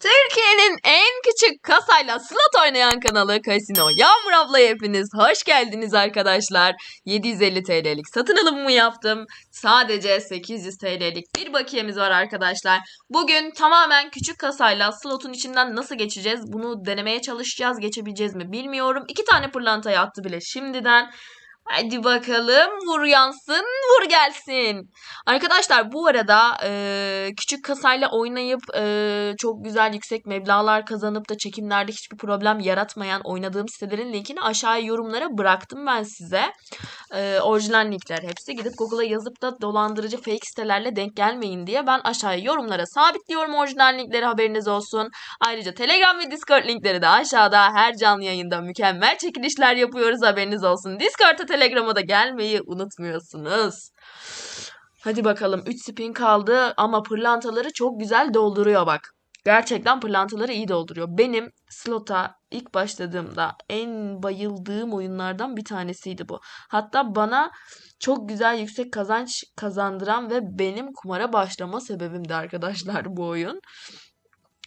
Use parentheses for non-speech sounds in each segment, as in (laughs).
Türkiye'nin en küçük kasayla slot oynayan kanalı Casino. Yağmur ablaya hepiniz hoş geldiniz arkadaşlar. 750 TL'lik satın alımımı yaptım. Sadece 800 TL'lik bir bakiyemiz var arkadaşlar. Bugün tamamen küçük kasayla slotun içinden nasıl geçeceğiz? Bunu denemeye çalışacağız. Geçebileceğiz mi bilmiyorum. İki tane pırlantayı attı bile şimdiden. Hadi bakalım vur yansın vur gelsin. Arkadaşlar bu arada e, küçük kasayla oynayıp e, çok güzel yüksek meblağlar kazanıp da çekimlerde hiçbir problem yaratmayan oynadığım sitelerin linkini aşağıya yorumlara bıraktım ben size. E, orijinal linkler hepsi. Gidip Google'a yazıp da dolandırıcı fake sitelerle denk gelmeyin diye ben aşağıya yorumlara sabitliyorum orijinal linkleri haberiniz olsun. Ayrıca Telegram ve Discord linkleri de aşağıda her canlı yayında mükemmel çekilişler yapıyoruz haberiniz olsun. Discord'a Telegram'a da gelmeyi unutmuyorsunuz. Hadi bakalım 3 spin kaldı ama pırlantaları çok güzel dolduruyor bak. Gerçekten pırlantaları iyi dolduruyor. Benim slota ilk başladığımda en bayıldığım oyunlardan bir tanesiydi bu. Hatta bana çok güzel yüksek kazanç kazandıran ve benim kumara başlama sebebimdi arkadaşlar bu oyun.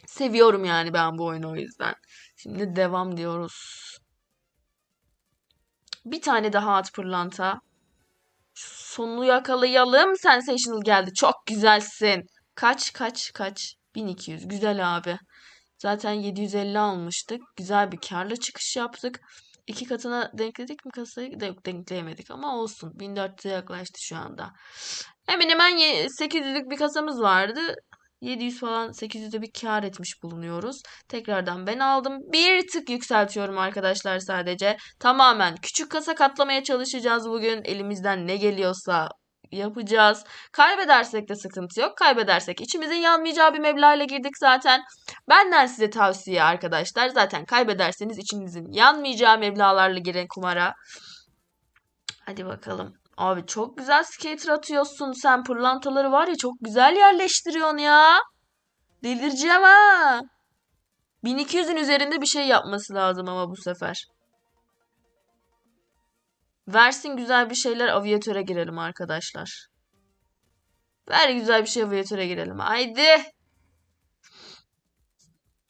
Seviyorum yani ben bu oyunu o yüzden. Şimdi devam diyoruz. Bir tane daha at pırlanta. Sonunu yakalayalım. Sensational geldi. Çok güzelsin. Kaç kaç kaç. 1200. Güzel abi. Zaten 750 almıştık. Güzel bir karla çıkış yaptık. İki katına denkledik mi kasayı? Yok denkleyemedik ama olsun. 1400'e yaklaştı şu anda. Hemen hemen 800'lük bir kasamız vardı. 700 falan 800'de bir kar etmiş bulunuyoruz. Tekrardan ben aldım. Bir tık yükseltiyorum arkadaşlar sadece. Tamamen küçük kasa katlamaya çalışacağız bugün. Elimizden ne geliyorsa yapacağız. Kaybedersek de sıkıntı yok. Kaybedersek içimizin yanmayacağı bir meblağ girdik zaten. Benden size tavsiye arkadaşlar. Zaten kaybederseniz içinizin yanmayacağı meblağlarla girin kumara. Hadi bakalım. Abi çok güzel skater atıyorsun sen. Pırlantaları var ya çok güzel yerleştiriyorsun ya. Delireceğim ha. 1200'ün üzerinde bir şey yapması lazım ama bu sefer. Versin güzel bir şeyler aviatöre girelim arkadaşlar. Ver güzel bir şey aviatöre girelim. Haydi.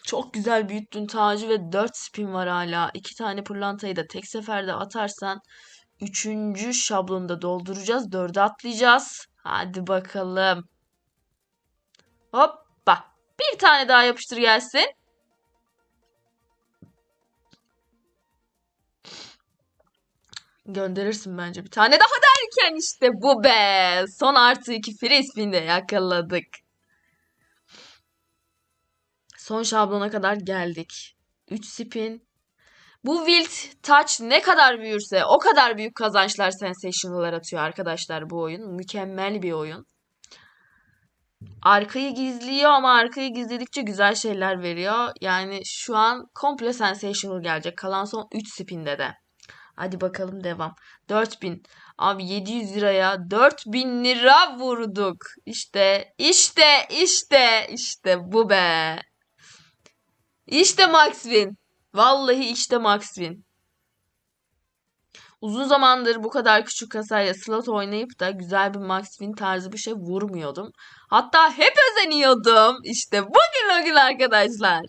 Çok güzel büyüttün tacı ve 4 spin var hala. 2 tane pırlantayı da tek seferde atarsan Üçüncü şablonda dolduracağız. Dörde atlayacağız. Hadi bakalım. Hoppa. Bir tane daha yapıştır gelsin. Gönderirsin bence bir tane daha derken işte bu be. Son artı iki free spin'de yakaladık. Son şablona kadar geldik. 3 spin, bu Wild Touch ne kadar büyürse o kadar büyük kazançlar sensational'lar atıyor arkadaşlar bu oyun. Mükemmel bir oyun. Arkayı gizliyor ama arkayı gizledikçe güzel şeyler veriyor. Yani şu an komple sensational gelecek. Kalan son 3 spinde de. Hadi bakalım devam. 4000. Abi 700 liraya 4000 lira vurduk. İşte işte işte işte bu be. İşte Max Win. Vallahi işte Max. Uzun zamandır bu kadar küçük kasayla slot oynayıp da güzel bir Max Win tarzı bir şey vurmuyordum. Hatta hep özeniyordum. İşte bugün o gün arkadaşlar.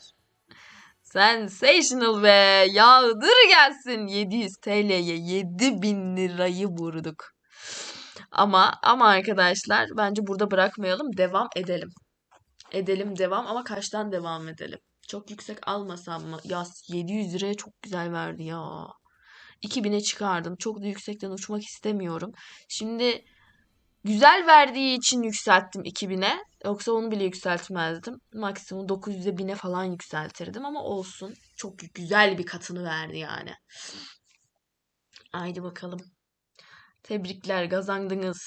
Sensational be. Yağdır gelsin. 700 TL'ye 7000 lirayı vurduk. Ama ama arkadaşlar bence burada bırakmayalım. Devam edelim. Edelim devam ama kaçtan devam edelim? Çok yüksek almasam mı? Ya 700 liraya çok güzel verdi ya. 2000'e çıkardım. Çok da yüksekten uçmak istemiyorum. Şimdi güzel verdiği için yükselttim 2000'e. Yoksa onu bile yükseltmezdim. Maksimum 900'e 1000'e falan yükseltirdim ama olsun. Çok güzel bir katını verdi yani. Haydi bakalım. Tebrikler kazandınız.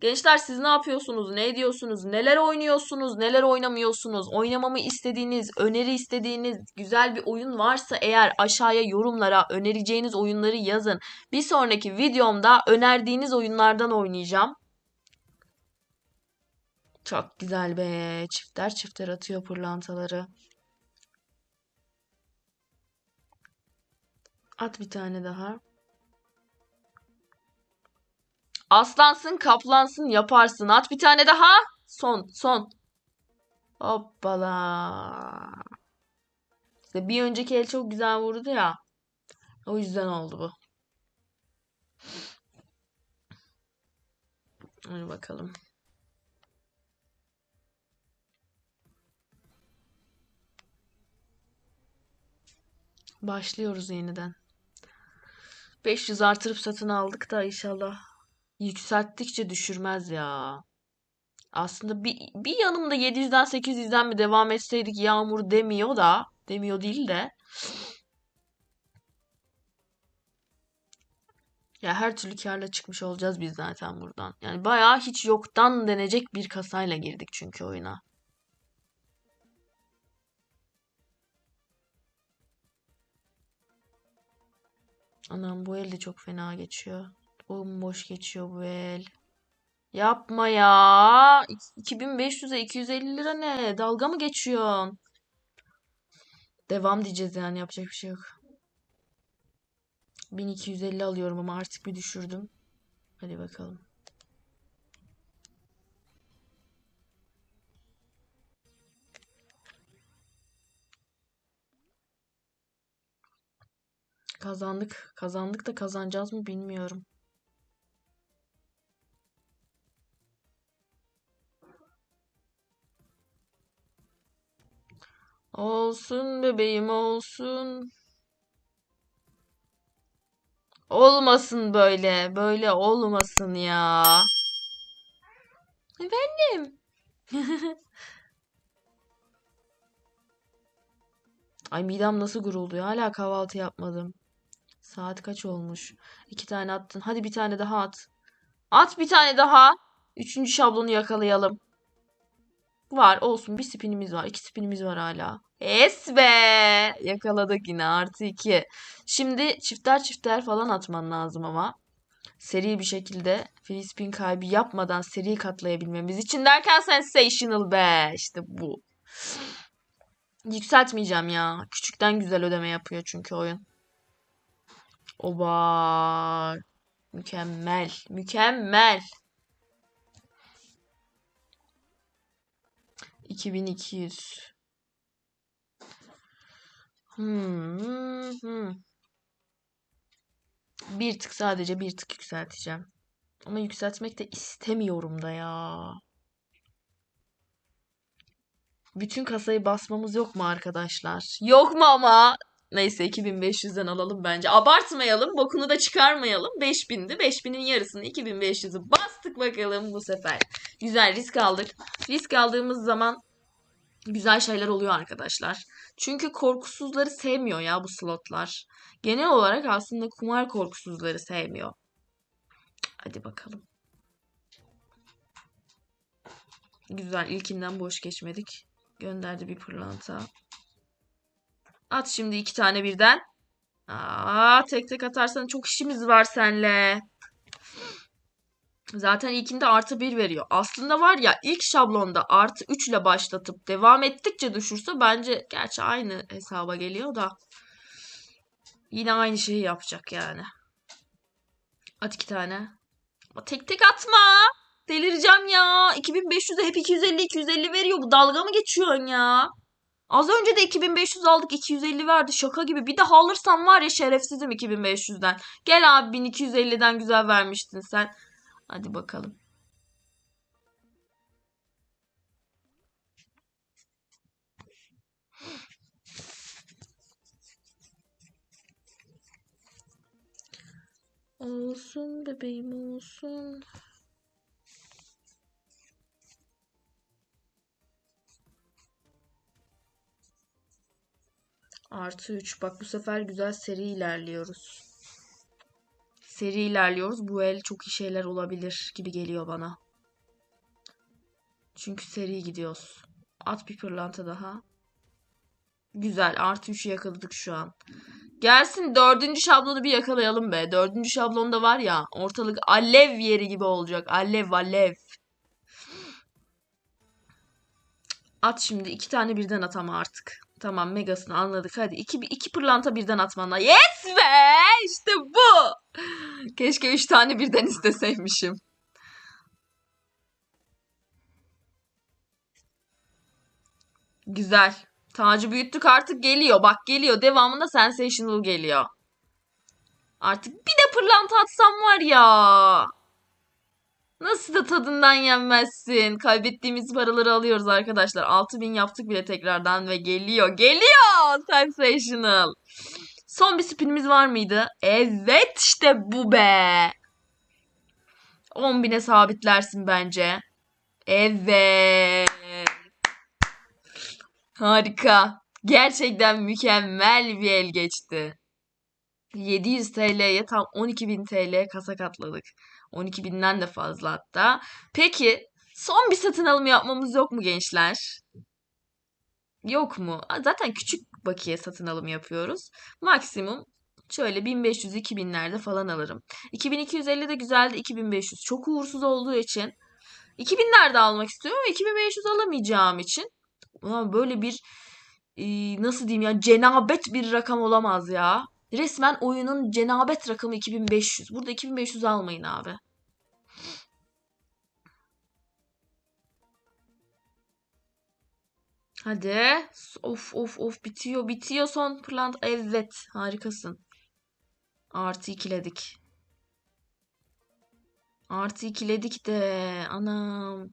Gençler siz ne yapıyorsunuz? Ne ediyorsunuz? Neler oynuyorsunuz? Neler oynamıyorsunuz? Oynamamı istediğiniz, öneri istediğiniz güzel bir oyun varsa eğer aşağıya yorumlara önereceğiniz oyunları yazın. Bir sonraki videomda önerdiğiniz oyunlardan oynayacağım. Çok güzel be. Çifter çifter atıyor pırlantaları. At bir tane daha. Aslansın, kaplansın, yaparsın. At bir tane daha. Son, son. Hoppala. İşte bir önceki el çok güzel vurdu ya. O yüzden oldu bu. Hadi bakalım. Başlıyoruz yeniden. 500 artırıp satın aldık da inşallah yükselttikçe düşürmez ya. Aslında bir, bir yanımda 700'den 800'den mi devam etseydik yağmur demiyor da demiyor değil de ya her türlü kârla çıkmış olacağız biz zaten buradan. Yani bayağı hiç yoktan denecek bir kasayla girdik çünkü oyuna. Anam bu el de çok fena geçiyor. Bomboş geçiyor bu el. Yapma ya. 2500'e 250 lira ne? Dalga mı geçiyorsun? Devam diyeceğiz yani yapacak bir şey yok. 1250 alıyorum ama artık bir düşürdüm. Hadi bakalım. Kazandık. Kazandık da kazanacağız mı bilmiyorum. Olsun bebeğim olsun. Olmasın böyle. Böyle olmasın ya. Efendim? (laughs) Ay midem nasıl gurulduyor. Hala kahvaltı yapmadım. Saat kaç olmuş? İki tane attın. Hadi bir tane daha at. At bir tane daha. Üçüncü şablonu yakalayalım. Var olsun. Bir spinimiz var. iki spinimiz var hala. Es be! Yakaladık yine. Artı iki. Şimdi çifter çifter falan atman lazım ama. Seri bir şekilde free spin kaybı yapmadan seri katlayabilmemiz için derken sensational be. İşte bu. Yükseltmeyeceğim ya. Küçükten güzel ödeme yapıyor çünkü oyun. Oba. Mükemmel. Mükemmel. 2200. Hmm, hmm, hmm. Bir tık sadece bir tık yükselteceğim. Ama yükseltmek de istemiyorum da ya. Bütün kasayı basmamız yok mu arkadaşlar? Yok mu ama? Neyse 2500'den alalım bence. Abartmayalım. Bokunu da çıkarmayalım. 5000'di. 5000'in yarısını 2500'ü bastık bakalım bu sefer. Güzel risk aldık. Risk aldığımız zaman güzel şeyler oluyor arkadaşlar. Çünkü korkusuzları sevmiyor ya bu slotlar. Genel olarak aslında kumar korkusuzları sevmiyor. Hadi bakalım. Güzel ilkinden boş geçmedik. Gönderdi bir pırlanta. At şimdi iki tane birden. Aa, tek tek atarsan çok işimiz var senle. Zaten ilkinde artı 1 veriyor. Aslında var ya ilk şablonda artı 3 ile başlatıp devam ettikçe düşürse bence gerçi aynı hesaba geliyor da yine aynı şeyi yapacak yani. At iki tane. Ama tek tek atma. Delireceğim ya. 2500'e hep 250 250 veriyor. Bu dalga mı geçiyorsun ya? Az önce de 2500 aldık 250 verdi şaka gibi. Bir daha alırsam var ya şerefsizim 2500'den. Gel abi 1250'den güzel vermiştin sen. Hadi bakalım. Olsun bebeğim olsun. Artı 3. Bak bu sefer güzel seri ilerliyoruz. Seri ilerliyoruz. Bu el çok iyi şeyler olabilir gibi geliyor bana. Çünkü seri gidiyoruz. At bir pırlanta daha. Güzel. Artı 3'ü yakaladık şu an. Gelsin dördüncü şablonu bir yakalayalım be. Dördüncü şablonda var ya ortalık alev yeri gibi olacak. Alev alev. At şimdi. iki tane birden at ama artık. Tamam megasını anladık. Hadi iki, iki pırlanta birden atmanla. Yes be! İşte bu. Keşke üç tane birden isteseymişim. Güzel. Tacı büyüttük artık geliyor. Bak geliyor. Devamında Sensational geliyor. Artık bir de pırlanta atsam var ya. Nasıl da tadından yenmezsin. Kaybettiğimiz paraları alıyoruz arkadaşlar. 6000 yaptık bile tekrardan ve geliyor. Geliyor Sensational. Son bir spinimiz var mıydı? Evet işte bu be. 10.000'e sabitlersin bence. Evet. Harika. Gerçekten mükemmel bir el geçti. 700 TL'ye tam 12.000 TL kasa katladık. 12.000'den de fazla hatta. Peki son bir satın alım yapmamız yok mu gençler? Yok mu? Zaten küçük bakiye satın alım yapıyoruz. Maksimum şöyle 1500-2000'lerde falan alırım. 2250 de güzeldi. 2500 çok uğursuz olduğu için 2000'lerde almak istiyorum ama 2500 alamayacağım için Ulan böyle bir e, nasıl diyeyim ya cenabet bir rakam olamaz ya. Resmen oyunun cenabet rakamı 2500. Burada 2500 almayın abi. Hadi. Of of of bitiyor bitiyor son plant. Evet harikasın. Artı ikiledik. Artı ikiledik de anam.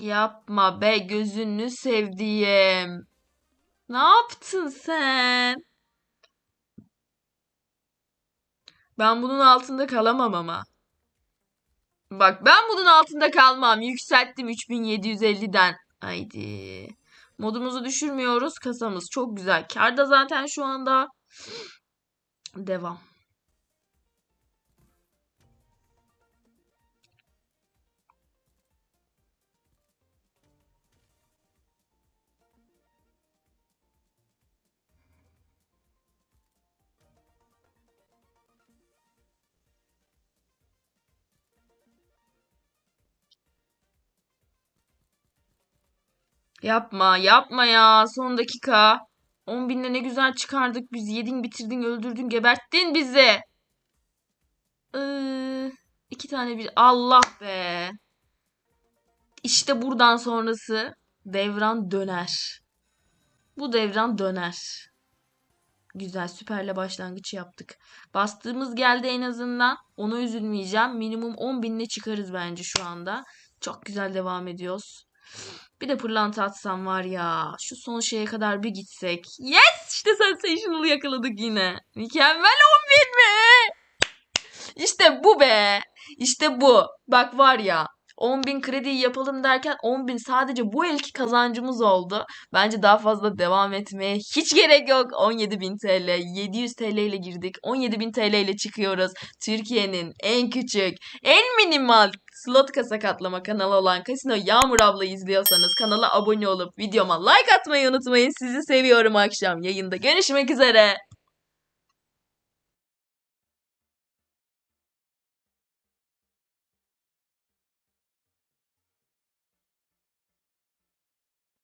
Yapma be gözünü sevdiğim. Ne yaptın sen? Ben bunun altında kalamam ama. Bak ben bunun altında kalmam. Yükselttim 3750'den. Haydi. Modumuzu düşürmüyoruz. Kasamız çok güzel. Karda zaten şu anda. Devam. Yapma, yapma ya. Son dakika. 10 binle ne güzel çıkardık biz. Yedin, bitirdin, öldürdün, geberttin bizi. Ee, iki tane bir. Allah be. İşte buradan sonrası devran döner. Bu devran döner. Güzel, süperle başlangıç yaptık. Bastığımız geldi en azından. Ona üzülmeyeceğim. Minimum 10 binle çıkarız bence şu anda. Çok güzel devam ediyoruz. Bir de pırlanta atsam var ya. Şu son şeye kadar bir gitsek. Yes! İşte Sensational'ı yakaladık yine. Mükemmel 11 mi? İşte bu be. İşte bu. Bak var ya. 10.000 krediyi yapalım derken 10.000 sadece bu elki kazancımız oldu. Bence daha fazla devam etmeye hiç gerek yok. 17.000 TL, 700 TL ile girdik. 17.000 TL ile çıkıyoruz. Türkiye'nin en küçük, en minimal slot kasa katlama kanalı olan Casino Yağmur abla izliyorsanız kanala abone olup videoma like atmayı unutmayın. Sizi seviyorum akşam yayında. Görüşmek üzere.